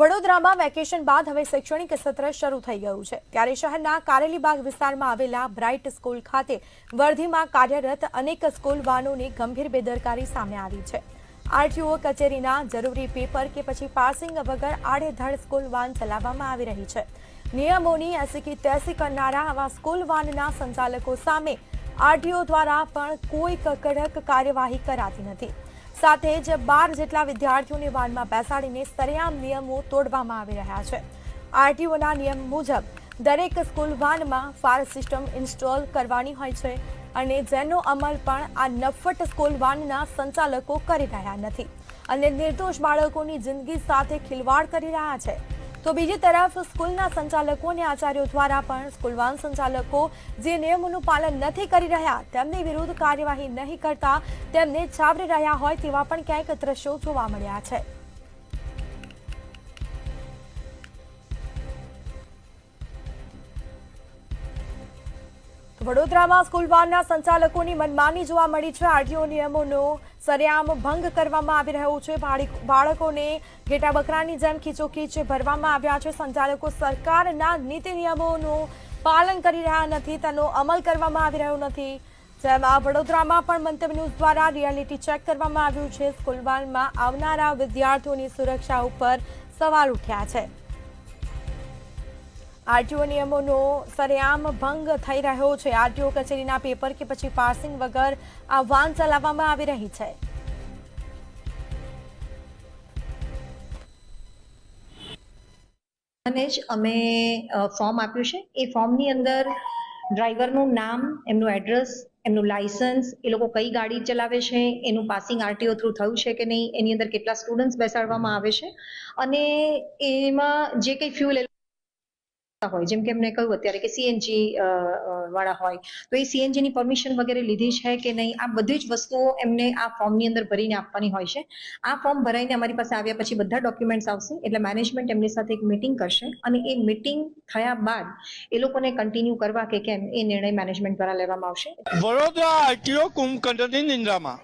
વડોદરામાં વેકેશન બાદ હવે શૈક્ષણિક સત્ર શરૂ થઈ ગયું છે. ત્યારે શહેરના કારેલીબાગ વિસ્તારમાં આવેલા બ્રાઇટ સ્કૂલ ખાતે વર્ધીમાં કાર્યરત અનેક સ્કૂલ વાનોની ગંભીર બેદરકારી સામે આવી છે. આરટીઓ કચેરીના જરૂરી પેપર કે પછી પાસિંગ વગર આડેધડ સ્કૂલ વાન ચલાવવામાં આવી રહી છે. નિયમોની અસિકી તેસી કરનારા આવા સ્કૂલ વાનના સંચાલકો સામે આરટીઓ દ્વારા પણ કોઈ કડક કાર્યવાહી કરાતી નથી. સાથે જ બાર જેટલા વિદ્યાર્થીઓને વાનમાં બેસાડીને સરેઆમ નિયમો તોડવામાં આવી રહ્યા છે. આરટીઓના નિયમ મુજબ દરેક સ્કૂલ વાનમાં ફાયર સિસ્ટમ ઇન્સ્ટોલ કરવાની હોય છે અને જેનો અમલ પણ આ નફટ સ્કૂલ વાનના સંચાલકો કરી રહ્યા નથી. અને નિર્દોષ બાળકોની જિંદગી સાથે ખિલવાડ કરી રહ્યા છે. તો બીજી તરફ સ્કૂલના સંચાલકો અને આચાર્યો દ્વારા પણ સ્કૂલ વાન સંચાલકો જે નિયમોનું પાલન નથી કરી રહ્યા, તેમની વિરુદ્ધ કાર્યવાહી નહીં કરતા તેમને છાવરી રહ્યા હોય તેવા પણ ક્યાંક દ્રશ્યો જોવા મળ્યા છે. વડોદરામાં સ્કૂલ વાનના સંચાલકોની મનમાની જોવા મળી છે. આરટીઓ નિયમોનો સરેઆમ ભંગ કરવામાં આવી રહ્યો છે. બાળકોને ઘેટા બકરાની જેમ ખીચોખીચ ભરવામાં આવ્યા છે. સંચાલકો સરકારના નીતિ નિયમોનું પાલન કરી રહ્યા નથી. તેનો અમલ કરવામાં આવી રહ્યો નથી. જેમાં વડોદરામાં પણ મંતવ્ય ન્યૂઝ દ્વારા રિયાલિટી ચેક કરવામાં આવ્યું છે. સ્કૂલ વાનમાં આવનારા વિદ્યાર્થીઓની સુરક્ષા ઉપર સવાલ ઉઠ્યા છે. આરટીઓ નિયમોનો સરેઆમ ભંગ થઈ રહ્યો છે. આરટીઓ કચેરીના પેપર કે પછી પાસિંગ વગર આ વાન ચલાવવામાં આવી રહી છે. અને જ અમે ફોર્મ આપ્યું છે. એ ફોર્મની અંદર ડ્રાઈવરનું નામ, એમનું એડ્રેસ, એમનું લાયસન્સ એ લોકો કઈ ગાડી ચલાવે છે, એનું પાસિંગ આરટીઓ થ્રુ થયું છે કે નહીં, એની અંદર કેટલા સ્ટુડન્ટ્સ બેસાડવામાં આવે છે. અને એમાં જે કંઈ ફ્યુલ હોય. જેમ કે એમને કહ્યું અત્યારે કે સીએનજી વાળા હોય. તો એ સીએનજી ની પરમિશન વગેરે લીધી છે કે નહીં? આ બધી જ વસ્તુઓ એમને આ ફોર્મની અંદર ભરીને આપવાની હોય છે. આ ફોર્મ ભરાઈને અમારી પાસે આવ્યા પછી બધા ડોક્યુમેન્ટ્સ આવશે. એટલે મેનેજમેન્ટ એમની સાથે એક મીટિંગ કરશે અને એ મીટિંગ થયા બાદ એ લોકોને કન્ટિન્યુ કરવા કે કેમ એ નિર્ણય મેનેજમેન્ટ દ્વારા લેવામાં આવશે. વડોદરા આરટીઓ કુંભકંડની નિંદ્રામાં.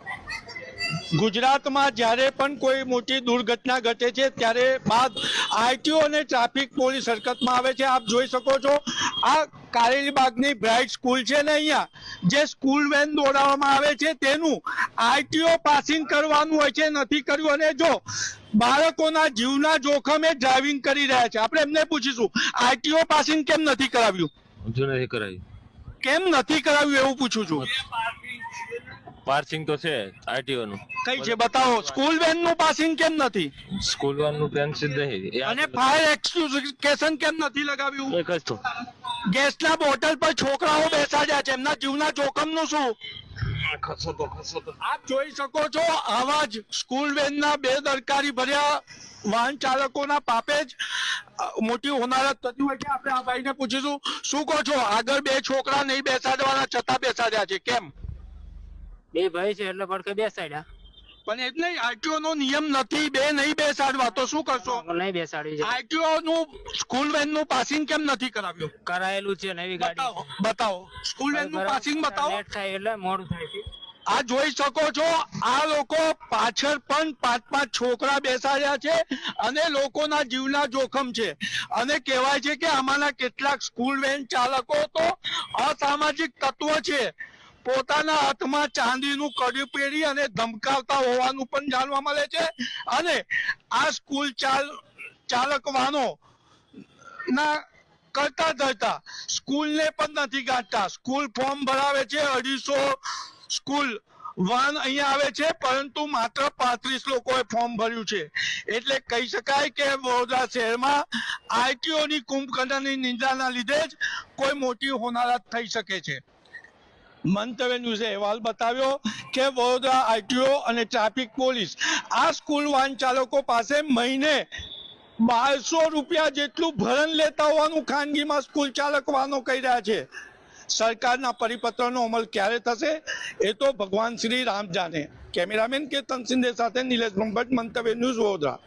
ગુજરાતમાં જ્યારે પણ કોઈ મોટી દુર્ઘટના ઘટે છે ત્યારે બાદ આરટીઓ અને ટ્રાફિક પોલીસ હરકતમાં આવે છે. આપ જોઈ શકો છો આ કારેલીબાગની બ્રાઇટ સ્કૂલ છે ને અહીંયા. જે સ્કૂલ વેન દોડાવવામાં આવે છે તેનું આરટીઓ પાસિંગ કરવાનું હોય છે નથી કર્યું. અને જો બાળકોના જીવના જોખમે ડ્રાઇવિંગ કરી રહ્યા છે આપણે એમને પૂછીશું આરટીઓ પાસિંગ કેમ નથી કરાવ્યું? નથી કેમ નથી કરાવ્યું એવું પૂછું છું. પાર્સિંગ તો છે આરટીઓ નું કઈ છે બતાવો સ્કૂલ વેનનું પાસિંગ કેમ નથી? સ્કૂલ વેનનું પેન્સિલ નહીં. અને ફાયર એક્સક્યુઝેશન કેમ નથી લગાવ્યું? એક જ તો. ગેસના બોટલ પર છોકરાઓ બેસાડ્યા છે એમના જીવના શું? તો ખસો તો. આપ જોઈ શકો છો આવા જ સ્કૂલ વેનના બેદરકારી ભર્યા વાહન ચાલકોના પાપે જ મોટી હોનારત થતી હોય છે. આપણે આ ભાઈને પૂછીશું શું કહો છો? આગળ બે છોકરા નહીં બેસાડવાના છતાં બેસાડ્યા છે. કેમ? બે ભાઈ છે એટલે પડકે બેસાડ્યા. પણ એટલે આરટીઓ નો નિયમ નથી બે નહીં બેસાડવા તો શું કરશો? નહીં બેસાડવી આરટીઓ નું સ્કૂલ વેનનું પાસિંગ કેમ નથી કરાવ્યું? કરાયેલું છે નવી ગાડી. બતાવો બતાવો. સ્કૂલ વેનનું પાસિંગ બતાવો. લેટ થાય એટલે મોડું થાય છે. આ જોઈ શકો છો આ લોકો પાછળ પણ પાંચ પાંચ છોકરા બેસાડ્યા છે અને લોકોના જીવના જોખમ છે. અને કહેવાય છે કે આમાંના કેટલાક સ્કૂલ વેન ચાલકો તો અસામાજિક તત્વો છે. પોતાના હાથમાં ચાંદીનું કડ્યું પહેરી અને ધમકાવતા હોવાનું પણ જાણવા મળે છે. અને આ સ્કૂલ ચાલ ચાલક વાહનો ના કરતા ધરતા સ્કૂલને પણ નથી ગાંઠતા. સ્કૂલ ફોર્મ ભરાવે છે, અઢીસો સ્કૂલ વાન અહીંયા આવે છે, પરંતુ માત્ર પાંત્રીસ લોકોએ ફોર્મ ભર્યું છે. એટલે કહી શકાય કે વડોદરા શહેરમાં આઈટીઓની કુંભકર્ણની નિંદાના લીધે જ કોઈ મોટી હોનારત થઈ શકે છે. મંતવ્ય ન્યૂઝે અહેવાલ બતાવ્યો કે વડોદરા આરટીઓ અને ટ્રાફિક પોલીસ આ સ્કૂલ વાહન ચાલકો પાસે મહિને બારસો રૂપિયા જેટલું ભરણ લેતા હોવાનું ખાનગીમાં સ્કૂલ ચાલક વાનો કહી રહ્યા છે. સરકારના પરિપત્રનો અમલ ક્યારે થશે એ તો ભગવાન શ્રી રામ જાણે. કેમેરામેન કે તનસિંદે સાથે Nilesh Brahmbhatt, Mantavya news Vadodara.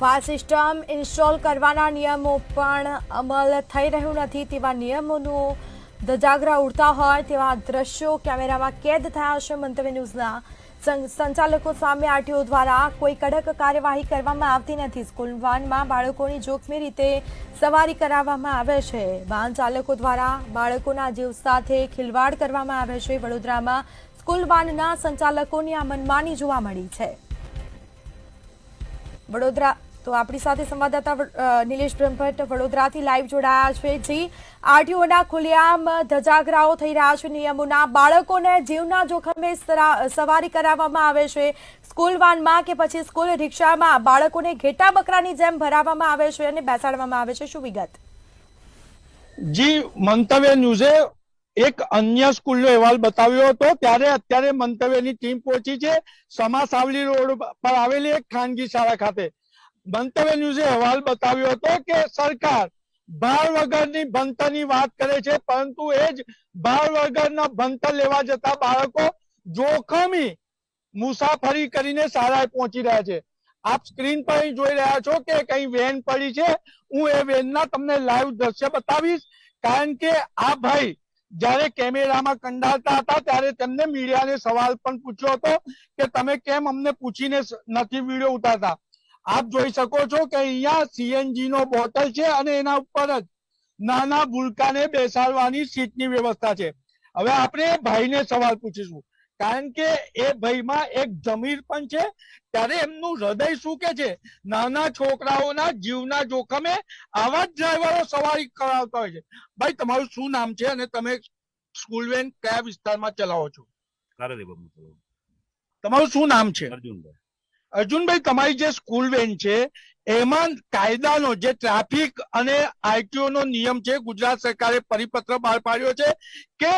Fire system install કરવાના નિયમો પણ અમલ થઈ રહ્યું નથી તેવા નિયમોનું ધજાગરા ઉડતા હોય તેવા દ્રશ્યો કેમેરામાં કેદ થયા છે મંતવ્ય ન્યૂઝના. સંચાલકો સામે આરટીઓ દ્વારા કોઈ કડક કાર્યવાહી કરવામાં આવતી નથી. સ્કૂલ વાનમાં બાળકોની જોખમી રીતે સવારી કરાવવામાં આવે છે. વાહન ચાલકો દ્વારા બાળકોના જીવ સાથે ખિલવાડ કરવામાં આવે છે. વડોદરામાં સ્કૂલ વાનના સંચાલકોની આ મનમાની જોવા મળી છે. વડોદરા તો આપણી સાથે સંવાદદાતા નિલેશ બ્રહ્મભટ્ટ વડોદરાથી લાઈવ જોડાયા છે. જી, આરટીઓના ખુલ્લેઆમ ધજાગરાઓ થઈ રહ્યા છે. નિયમોના બાળકોને જીવના જોખમે સવારી કરાવવામાં આવે છે. સ્કૂલ વાનમાં કે પછી સ્કૂલ રિક્ષામાં બાળકોને ઘેટા બકરાની જેમ ભરાવવામાં આવે છે અને બેસાડવામાં આવે છે. શું વિગત? જી, મંતવ્ય ન્યૂઝે એક અન્ય સ્કૂલનો અહેવાલ બતાવ્યો હતો. ત્યારે અત્યારે મંતવ્યની ટીમ પહોંચી છે. સમા સાવલી રોડ પર આવેલી એક ખાનગી શાળા ખાતે. મંતવ્ય ન્યૂઝે અહેવાલ બતાવ્યો હતો કે સરકાર ભાર વગરની ભણતરની વાત કરે છે, પરંતુ એ જ ભાર વગરના ભણતર લેવા જતા બાળકો જોખમી મુસાફરી કરીને શાળાએ પહોંચી રહ્યા છે. આપ સ્ક્રીન પર જોઈ રહ્યા છો કે કઈ વેન પડી છે. હું એ વેનના તમને લાઈવ દ્રશ્ય બતાવીશ, કારણ કે આ ભાઈ જ્યારે કેમેરામાં કંડારતા હતા ત્યારે તેમને મીડિયાને સવાલ પણ પૂછ્યો હતો કે તમે કેમ અમને પૂછીને નથી વીડિયો ઉતારતા? આપ જોઈ શકો છો કે અહીંયા સીએનજી નો બોટલ છે અને એના ઉપર જ નાના ભૂલકાને બેસાડવાની સીટની વ્યવસ્થા છે. હવે આપણે ભાઈને સવાલ પૂછીશું. કારણ કે એ ભાઈમાં એક જમીર પણ છે ત્યારે એમનું હૃદય શું કે છે? નાના છોકરાઓના જીવના જોખમે આવા જ ડ્રાઈવરો સવારી કરાવતા હોય છે. ભાઈ તમારું શું નામ છે અને તમે સ્કૂલ વેન કયા વિસ્તારમાં ચલાવો છો? તમારું શું નામ છે? અર્જુનભાઈ. અર્જુનભાઈ, તમારી જે સ્કૂલ વેન છે, એમાં કાયદાનો જે ટ્રાફિક અને આરટીઓ નો નિયમ છે, ગુજરાત સરકારે પરિપત્ર બહાર પાડ્યો છે કે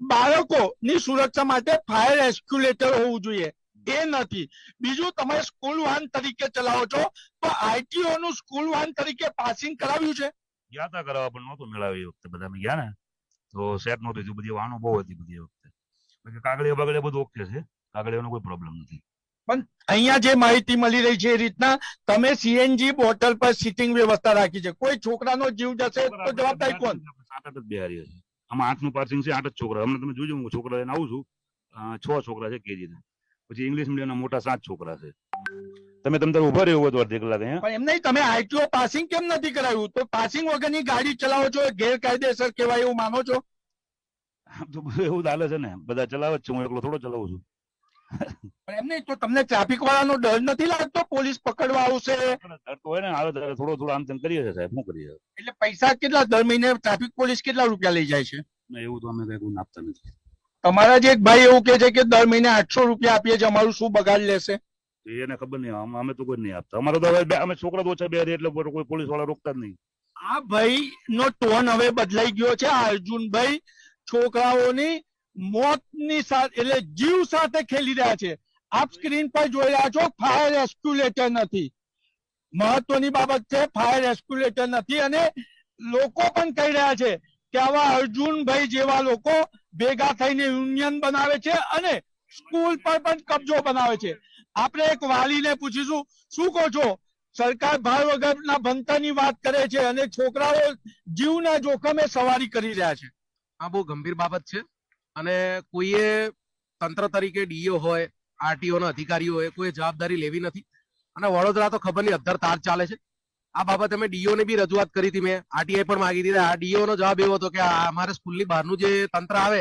બાળકોની સુરક્ષા માટે ફાયર એસ્ક્યુલેટર હોવું જોઈએ. એ નથી. બીજું, તમે સ્કૂલ વાહન તરીકે ચલાવો છો, તો આઈટીઓ નું સ્કૂલ વાહન તરીકે પાસિંગ કરાવ્યું છે? ગયા તા કરાવવા, પણ નહોતું મેળાવી વખતે બધા ગયા ને? તો સેટ નહોતું બધી વાહનો બહુ હતી બધી વખતે. કાગળિયા બાગળિયા બધું ઓકે છે. કાગળિયાનો કોઈ પ્રોબ્લેમ નથી. અહીંયા જે માહિતી મળી રહી છે એ રીતના તમે સીએનજી બોટલ પર સીટિંગ વ્યવસ્થા રાખી છે. કોઈ છોકરાનો જીવ જશે તો જવાબદારી કોણ? આઠ જ બેહારી છે આમાં આઠનું પાર્સિંગ છે આઠ જ છોકરા. હમણાં તમે જોજો હું છોકરા લઈને આવું છું. છ છોકરા છે કેજી ના પછી ઇંગ્લિશ મીડિયમ મોટા સાત છોકરા છે. તમે તમ તારે ઊભા રહ્યો હોય તો અડધી કલાક પણ એમ નહીં તમે આઈટીઓ પાસિંગ કેમ નથી કરાવ્યું તો પાસિંગ વગરની ગાડી ચલાવો છો ગેરકાયદેસર કહેવાય એવું માનો છો? તો એવું ચાલે છે ને. બધા ચલાવે જ છે હું એકલો થોડો ચલાવું છું. પણ એમ નહીં તો તમને ટ્રાફિક વાળાનો ડર નથી લાગતો? પોલીસ પકડવા આવશે? ડર તો હોય ને આવે ત્યારે થોડો થોડો આમ તેમ કરીએ છે સાહેબ શું કરીએ? એટલે પૈસા કેટલા દર મહિને ટ્રાફિક પોલીસ કેટલા રૂપિયા લઈ જાય છે? એવું તો અમે કઈ આપતા નથી. તમારા જે એક ભાઈ એવું કે છે કે દર મહિને આઠસો રૂપિયા આપીએ છીએ અમારું શું બગાડ લેશે? એને ખબર નહીં આમ- અમે તો કોઈ નહીં આપતા. અમારો તો અમે છોકરા ઓછા બે એટલે કોઈ પોલીસવાળા રોકતા જ નહીં. આ ભાઈ નો ટોન હવે બદલાઈ ગયો છે આ અર્જુનભાઈ છોકરાઓની મોતની સાથે એટલે જીવ સાથે ખેલી રહ્યા છે. આપ સ્ક્રીન પર જોઈ રહ્યા છો, ફાયર એસ્ક્યુલેટર નથી. મહત્વની બાબત છે, ફાયર એસ્ક્યુલેટર નથી અને લોકો પણ કહી રહ્યા છે કે આવા અર્જુનભાઈ જેવા લોકો ભેગા થઈને યુનિયન બનાવે છે અને સ્કૂલ પર પણ કબજો બનાવે છે. આપણે એક વાલીને પૂછીશું, શું કહો છો? સરકાર ભાર વગરના ભણતરની વાત કરે છે અને છોકરાઓ જીવના જોખમે સવારી કરી રહ્યા છે. આ બહુ ગંભીર બાબત છે. અને કોઈએ તંત્ર તરીકે ડીઓ હોય આરટીઓ ના અધિકારીઓ હોય, કોઈ જવાબદારી લેવી નથી. અને વડોદરા તો ખબર નહીં, અધ્ધર તાર ચાલે છે. આ બાબતે મેં ડીઓ ને બી રજૂઆત કરી હતી મેં. આરટીઆઈ પણ માંગી હતી. આ ડીઓ નો જવાબ એવો હતો કે અમારે સ્કૂલની બહારનું જે તંત્ર આવે,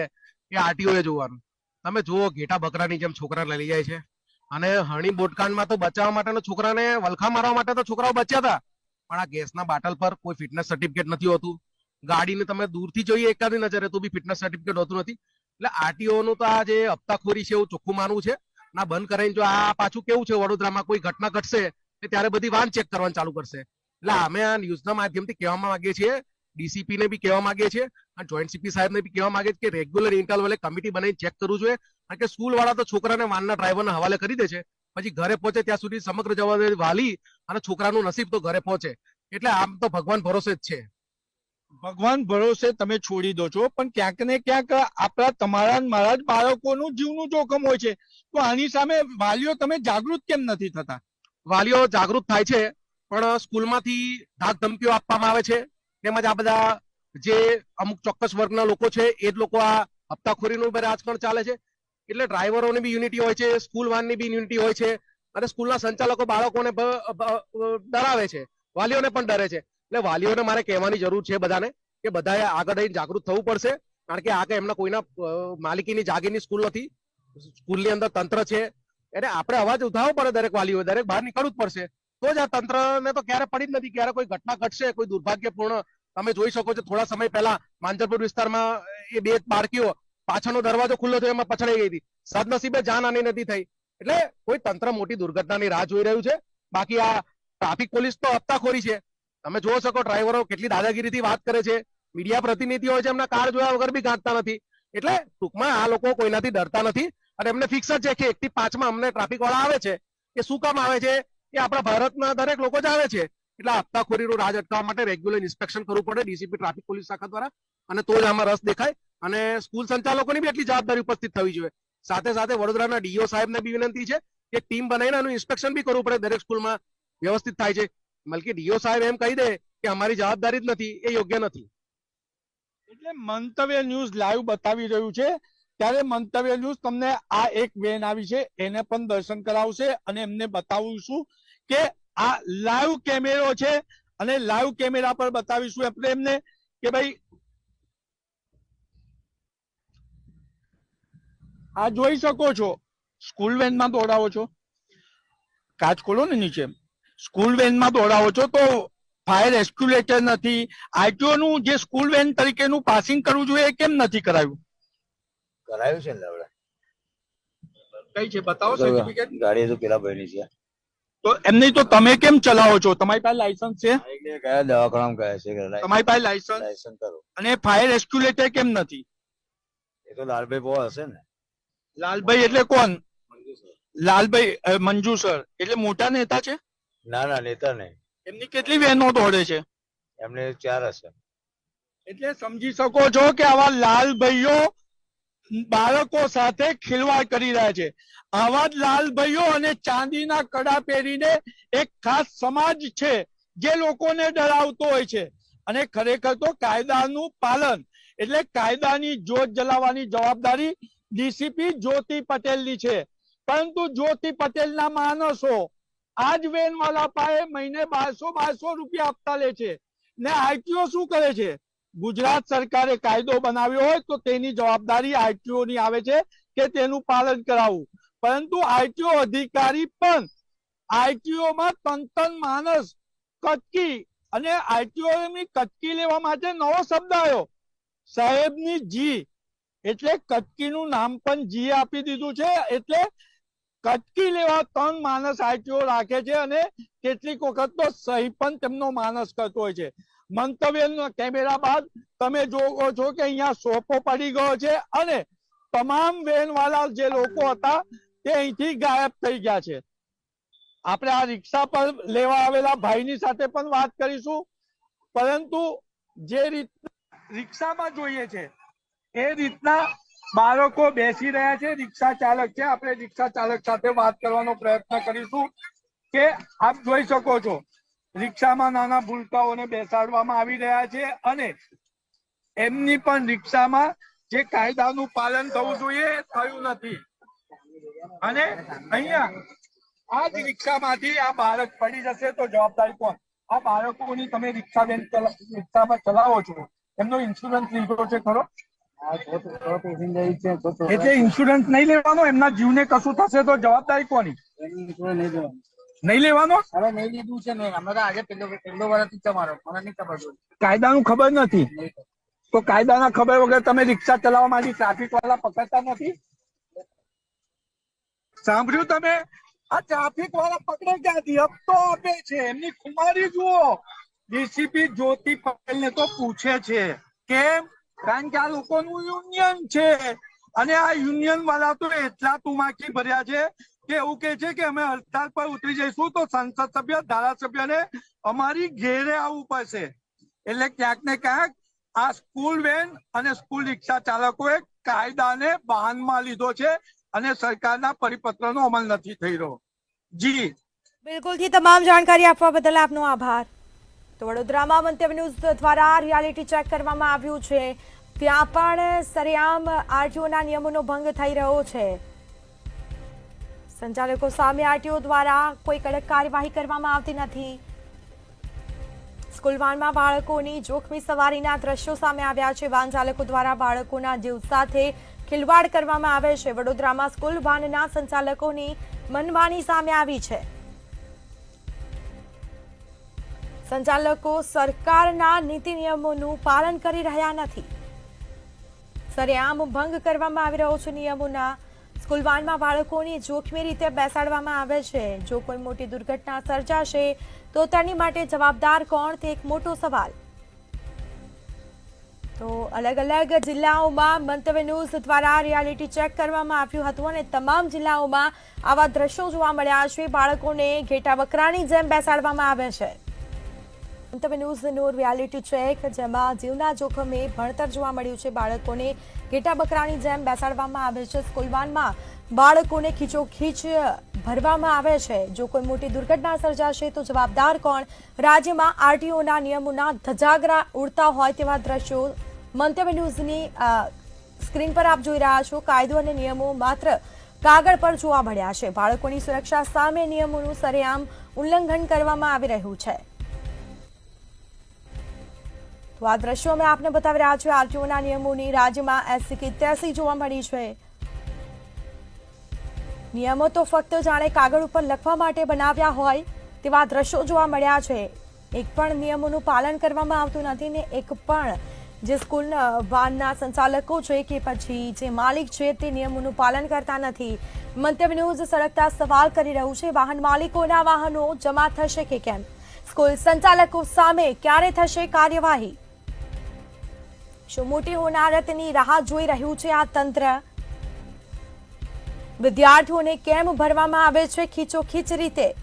એ આરટીઓ એ જોવાનું. તમે જુઓ, ઘેટા બકરાની જેમ છોકરા લઈ જાય છે. અને હણી બોટકાંડમાં તો બચાવવા માટે છોકરાને વલખા મારવા માટે તો છોકરાઓ બચ્યા હતા. પણ આ ગેસના બાટલ પર કોઈ ફિટનેસ સર્ટિફિકેટ નથી હોતું. ગાડીને તમે દૂરથી જોઈએ એકાદી નજરે તો બી ફિટનેસ સર્ટિફિકેટ હોતું નથી. એટલે આરટીઓ નું તો આ જે હપ્તાખોરી છે એવું ચોખ્ખું માનવું છે. ના, બંધ કરાઈને જો આ પાછું કેવું છે, વડોદરામાં કોઈ ઘટના ઘટશે ત્યારે બધી વાન ચેક કરવાનું ચાલુ કરશે. એટલે અમે આ ન્યૂઝના માધ્યમથી કહેવા માંગીએ છીએ ડીસીપી ને બી કહેવા માંગીએ છીએ, અને જોઈન્ટ સીપી સાહેબ ને બી કહેવા માંગે છે કે રેગ્યુલર ઇન્ટરવલે કમિટી બનાવી ચેક કરવું જોઈએ, કારણ કે સ્કૂલ વાળા તો છોકરાને વાનના ડ્રાઈવરના હવાલે કરી દે છે. પછી ઘરે પહોંચે ત્યાં સુધી સમગ્ર જવાબદારી વાલી અને છોકરાનું નસીબ તો ઘરે પહોંચે. એટલે આમ તો ભગવાન ભરોસે જ છે. ભગવાન ભરોસે તમે છોડી દો છો, પણ ક્યાંક ને ક્યાંક આપણા તમારા મારા જ બાળકોનું જીવનું જોખમ હોય છે. તો આની સામે વાલીઓ તમે જાગૃત કેમ નથી થતા? વાલીઓ જાગૃત થાય છે, પણ સ્કૂલમાંથી ધાક ધમકીઓ આપવામાં આવે છે. તેમજ આ બધા જે અમુક ચોક્કસ વર્ગના લોકો છે, એ જ લોકો આ હપ્તાખોરીનું રાજકારણ ચાલે છે. એટલે ડ્રાઈવરોની બી યુનિટી હોય છે, સ્કૂલ વાનની બી યુનિટી હોય છે. અને સ્કૂલના સંચાલકો બાળકોને ડરાવે છે. વાલીઓને પણ ડરે છે. એટલે વાલીઓને મારે કહેવાની જરૂર છે બધાને કે બધાએ આગળ રહીને જાગૃત થવું પડશે. કારણ કે આ કે એમના કોઈના માલિકીની જાગીરની સ્કૂલ નથી. સ્કૂલની અંદર તંત્ર છે. એટલે આપણે અવાજ ઉઠાવવો પડે દરેક વાલીઓ દરેક બહાર નીકળવું જ પડશે. તો જ આ તંત્રને તો ક્યારે પડી જ નથી. ક્યારે કોઈ ઘટના ઘટશે, કોઈ દુર્ભાગ્યપૂર્ણ. તમે જોઈ શકો છો થોડા સમય પહેલા માંજરપુર વિસ્તારમાં એ બે બાળકીઓ પાછળનો દરવાજો ખુલ્લો થયો, એમાં પછડાઈ ગઈ હતી. સદનસીબે જાનહાની નથી થઈ. એટલે કોઈ તંત્ર મોટી દુર્ઘટનાની રાહ જોઈ રહ્યું છે. બાકી આ ટ્રાફિક પોલીસ તો હપ્તાખોરી છે. તમે જો શકો ડ્રાઈવરો કેટલી દાદાગીરીથી વાત કરે છે. મીડિયા પ્રતિનિધિઓ છે, એમના કાર જોયા વગર બી ગાંઠતા નથી. એટલે ટૂંકમાં આ લોકો કોઈનાથી ડરતા નથી અને એમને ફિક્સ જ છે કે એક થી પાંચમાં અમને ટ્રાફિક વાળા આવે છે એ શું કામ આવે છે એ આપણા ભારતના દરેક લોકો જ આવે છે. એટલે હપ્તાખોરીનું રાજ અટકાવવા માટે રેગ્યુલર ઇન્સ્પેક્શન કરવું પડે ડીસીપી ટ્રાફિક પોલીસ શાખા દ્વારા અને તો જ આમાં રસ દેખાય અને સ્કૂલ સંચાલકોની બી એટલી જવાબદારી ઉપસ્થિત થવી જોઈએ. સાથે સાથે વડોદરાના ડીઓ સાહેબને બી વિનંતી છે કે ટીમ બનાવીને આનું ઇન્સ્પેક્શન બી કરવું પડે દરેક સ્કૂલમાં વ્યવસ્થિત થાય છે. બલકે ડીઓ સાહેબ એમ કહી દે કે અમારી જવાબદારી જ નથી એ યોગ્ય નથી એટલે મંતવ્ય ન્યૂઝ લાઈવ બતાવી રહ્યું છે. ત્યારે મંતવ્ય ન્યૂઝ તમને આ એક વેન આવી છે, એને પણ દર્શન કરાવશે અને એમને બતાવીશું કે આ લાઈવ કેમેરો છે. અને લાઈવ કેમેરા પર બતાવીશું આપણે એમને કે ભાઈ, આ જોઈ શકો છો. સ્કૂલ વેનમાં દોડાવો છો. કાચ ખોલો ને નીચે. સ્કૂલ વેનમાં દોડાવો છો તો ફાયર એસ્ક્યુલેટર નથી. આરટીઓ નું જે સ્કૂલ વેન તરીકેનું પાસિંગ કરવું જોઈએ એ કેમ નથી કરાયું? કરાયું છે ને આપણે કઈ છે? બતાવો સર્ટિફિકેટ ગાડી તો પેલા ભાઈની છે. તો એમને તો તમે કેમ ચલાવો છો? તમારી પાસે લાયસન્સ છે? કયા દવાખાનામાં ગયા છે તમારી પાસે લાયસન્સ લાયસન્સ કરો. અને ફાયર એસ્ક્યુલેટર કેમ નથી? એ તો લાલભાઈ બહુ હશે ને. લાલભાઈ એટલે કોણ? લાલભાઈ મંજુ સર. એટલે મોટા નેતા છે? ના ના નેતા નહીં. એમની કેટલી વેનો દોડે છે? એમને ચાર હશે. એટલે સમજી શકો છો કે આવા લાલ ભાઈઓ બાળકો સાથે ખિલવાડ કરી રહ્યા છે. આવા જ લાલ ભાઈઓ અને ચાંદીના કડા પહેરીને એક ખાસ સમાજ છે જે લોકોને ડરાવતો હોય છે. અને ખરેખર તો કાયદાનું પાલન એટલે કાયદાની જોત જલાવવાની જવાબદારી ડીસીપી જ્યોતિ પટેલની છે. પરંતુ જ્યોતિ પટેલના માણસો આજ વેન વાલા પાસે મહિને બારસો બારસો રૂપિયા આપતા લે છે. ને આરટીઓ શું કરે છે? ગુજરાત સરકારે કાયદો બનાવ્યો હોય તો તેની જવાબદારી આરટીઓ ની આવે છે કે તેનું પાલન કરાવવું. પરંતુ આરટીઓ અધિકારી પણ આરટીઓ માં તન તન માણસ, કટકી અને આરટીઓ ની કટકી લેવા માટે નવો શબ્દ આવ્યો સાહેબની જી, એટલે કટકીનું નામ પણ જી આપી દીધું છે, એટલે કટકી લેવા ત્રણ માણસ આઈટીઓ રાખે છે અને કેટલીક વખત તો સહી પણ તેમનો માણસ કરતો હોય છે. મંતવ્ય કેમેરા બાદ તમે જોવો છો કે અહીંયા સોફો પડી ગયો છે અને તમામ વેન વાળા જે લોકો હતા તે અહીંથી ગાયબ થઈ ગયા છે. આપણે આ રિક્ષા પર લેવા આવેલા ભાઈની સાથે પણ વાત કરીશું. પરંતુ જે રીત રિક્ષામાં જોઈએ છે, એ રીતના બાળકો બેસી રહ્યા છે, રિક્ષા ચાલક છે. આપણે રિક્ષા ચાલક સાથે વાત કરવાનો પ્રયત્ન કરીશું કે આપ જોઈ શકો છો, રિક્ષામાં નાના ભૂલકાઓને બેસાડવામાં આવી રહ્યા છે અને એમની પણ રિક્ષામાં જે કાયદાનું પાલન થવું જોઈએ, થયું નથી. અને અહીંયા આ જ રિક્ષામાંથી આ બાળક પડી જશે તો જવાબદારી કોણ? આ બાળકોની તમે રિક્ષા બેન રિક્ષામાં ચલાવો છો. એમનો ઇન્સ્યોરન્સ લીધો છે ખરો? એટલે ઇન્સ્યોરન્સ નહીં લેવાનો એમના જીવને કશું થશે તો જવાબદારી કોની? નહીં લેવાનો. હવે નહીં લીધું છે ને અમે તો આજે પેલો પેલો વર્ષથી તમારો. મને નહીં ખબર કાયદાનું ખબર નથી. તો કાયદાના ખબર વગર તમે રિક્ષા ચલાવવા માટે ટ્રાફિક વાળા પકડતા નથી? સાંભળ્યું તમે? આ ટ્રાફિક વાળા પકડે ક્યાંથી? હપ્તો આપે છે. એમની ખુમારી જુઓ. ડીસીપી જ્યોતિ પટેલ ને તો પૂછે છે કેમ? કારણ કે આ લોકોનું યુનિયન છે. અને આ યુનિયન વાળા તો એટલા તુમાકી ભર્યા છે કે એવું કે છે કે અમે હડતાલ પર ઉતરી જઈશું તો સંસદ સભ્ય, ધારાસભ્યને અમારી ઘેરે આવવું પડશે. એટલે ક્યાંક ને ક્યાંક આ સ્કૂલ વેન અને સ્કૂલ રિક્ષા ચાલકોએ કાયદાને બહાનમાં લીધો છે અને સરકારના પરિપત્રનો અમલ નથી થઈ રહ્યો. જી. બિલકુલથી તમામ જાણકારી આપવા બદલ આપનો આભાર. તો વડોદરામાં મંતવ્ય ન્યૂઝ દ્વારા રિયાલિટી ચેક કરવામાં આવ્યું છે. ત્યાં પણ સરેઆમ આરટીઓના નિયમોનો ભંગ થઈ રહ્યો છે. સંચાલકો સામે આરટીઓ દ્વારા કોઈ કડક કાર્યવાહી કરવામાં આવતી નથી. સ્કૂલ વાનમાં બાળકોની જોખમી સવારીના દ્રશ્યો સામે આવ્યા છે. વાહન ચાલકો દ્વારા બાળકોના જીવ સાથે ખિલવાડ કરવામાં આવે છે. વડોદરામાં સ્કૂલ વાનના સંચાલકોની મનમાની સામે આવી છે. સંચાલકો સરકારના નીતિ નિયમોનું પાલન કરી રહ્યા નથી. સરેઆમ ભંગ કરવામાં આવી રહ્યો છે નિયમોના. સ્કૂલવાનમાં બાળકોને બાળકોની જોખમી રીતે બેસાડવામાં આવે છે. જો કોઈ મોટી દુર્ઘટના સર્જાશે, તો તેની માટે જવાબદાર કોણ તે એક મોટો સવાલ. તો અલગ અલગ જિલ્લાઓમાં મંતવ્ય ન્યૂઝ દ્વારા રિયાલિટી ચેક કરવામાં આવ્યું હતું અને તમામ જિલ્લાઓમાં આવા દ્રશ્યો જોવા મળ્યા છે. બાળકોને ઘેટા બકરાની જેમ બેસાડવામાં આવે છે. મંતવ્ય ન્યૂઝનું રિયાલિટી ચેક જેમાં જીવના જોખમે ભણતર જોવા મળ્યું છે બાળકોને. ઘેટા બકરાની જેમ બેસાડવામાં આવે છે સ્કૂલવાનમાં. બાળકોને ખીચોખીચ ભરવામાં આવે છે. જો કોઈ મોટી દુર્ઘટના સર્જાશે તો જવાબદાર કોણ? રાજ્યમાં આરટીઓના નિયમોના ધજાગરા ઉડતા હોય તેવા દ્રશ્યો. મંતવ્ય ન્યૂઝની સ્ક્રીન પર આપ જોઈ રહ્યા છો. કાયદો અને નિયમો માત્ર કાગળ પર જોવા મળ્યા છે. બાળકોની સુરક્ષા સામે નિયમોનું સરેઆમ ઉલ્લંઘન કરવામાં આવી રહ્યું છે. તો આ દ્રશ્યો અમે આપને બતાવી રહ્યા છીએ. આરટીઓના નિયમોની રાજ્યમાં એસસી કે જોવા મળી છે. નિયમો તો ફક્ત જાણે કાગળ ઉપર લખવા માટે બનાવ્યા હોય તેવા દ્રશ્યો જોવા મળ્યા છે. એક પણ નિયમોનું પાલન કરવામાં આવતું નથી ને એક પણ જે સ્કૂલ વાનના સંચાલકો છે કે પછી જે માલિક છે તે નિયમોનું પાલન કરતા નથી. મંતવ્ય ન્યૂઝ સળગતા સવાલ કરી રહ્યું છે, વાહન માલિકોના વાહનો જમા થશે કે કેમ? સ્કૂલ સંચાલકો સામે ક્યારે થશે કાર્યવાહી? શું મોટી હોનારતની રાહ જોઈ રહ્યું છે આ તંત્ર. વિદ્યાર્થીઓને કેમ ભરવામાં આવે છે ખીચોખીચ રીતે?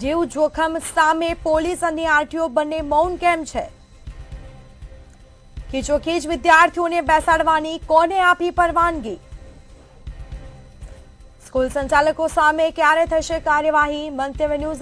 જીવ જોખમ સામે પોલીસ અને આરટીઓ બંને મૌન કેમ છે? ખીચોખીચ વિદ્યાર્થીઓને બેસાડવાની કોને આપી પરવાનગી? સ્કૂલ સંચાલકો સામે ક્યારે થશે કાર્યવાહી? મંતવ્ય ન્યૂઝ